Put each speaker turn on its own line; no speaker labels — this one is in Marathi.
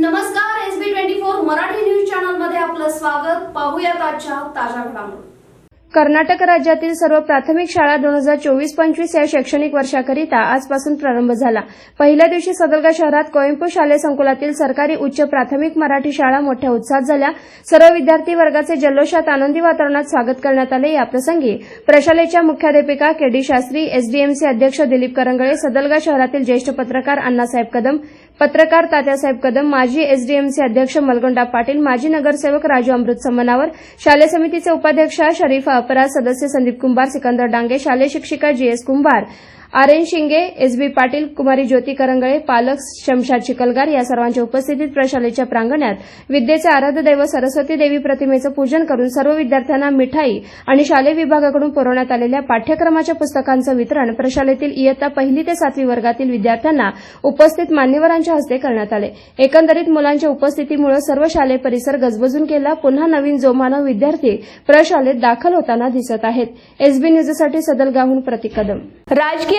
नमस्कार S B twenty four Marathi news चॅनलमध्ये आपलं स्वागत. पाहूयात आजच्या ताज्या घडामोडी.
कर्नाटक राज्यातील सर्व प्राथमिक शाळा दोन हजार चोवीस पंचवीस या शैक्षणिक वर्षाकरिता आजपासून प्रारंभ झाला. पहिल्या दिवशी सदलगा शहरात कोयंपू शालेय संकुलातील सरकारी उच्च प्राथमिक मराठी शाळा मोठ्या उत्साहात झाल्या. सर्व विद्यार्थी वर्गाचे जल्लोषात आनंदी वातावरणात स्वागत करण्यात आले. याप्रसंगी प्रशालेच्या मुख्याध्यापिका के डी शास्त्री एसडीएमसी अध्यक्ष दिलीप करंगळे सदलगा शहरातील ज्येष्ठ पत्रकार अण्णासाहेब कदम पत्रकार तात्यासाहेब कदम माजी एसडीएमसी अध्यक्ष मलगोंडा पाटील माजी नगरसेवक राजू अमृत समनावर शालेय समितीचे उपाध्यक्ष शरीफा अपराध सदस्य संदीप कुंभार सिकंदर डांगे शालेय शिक्षिका G S Kumbhar R N Shinge S B Patil कुमारी ज्योती करंगळे पालक शमशाद चिकलगार या सर्वांच्या उपस्थितीत प्रशालेच्या प्रांगणात विद्येचे आराध्य दैव सरस्वती देवी प्रतिमेचं पूजन करून सर्व विद्यार्थ्यांना मिठाई आणि शालेय विभागाकडून पुरवण्यात आलेल्या पाठ्यक्रमाच्या पुस्तकांचं वितरण प्रशालेतील इयत्ता पहिली ते सातवी वर्गातील विद्यार्थ्यांना उपस्थित मान्यवरांच्या हस्ते करण्यात आले. एकंदरीत मुलांच्या उपस्थितीमुळे सर्व शालेय परिसर गजबजून केला पुन्हा नवीन जोमानं विद्यार्थी प्रशालेत दाखल होताना दिसत आहेत. एसबी न्यूजसाठी सदलगाहून प्रतीक कदम.
राजकीय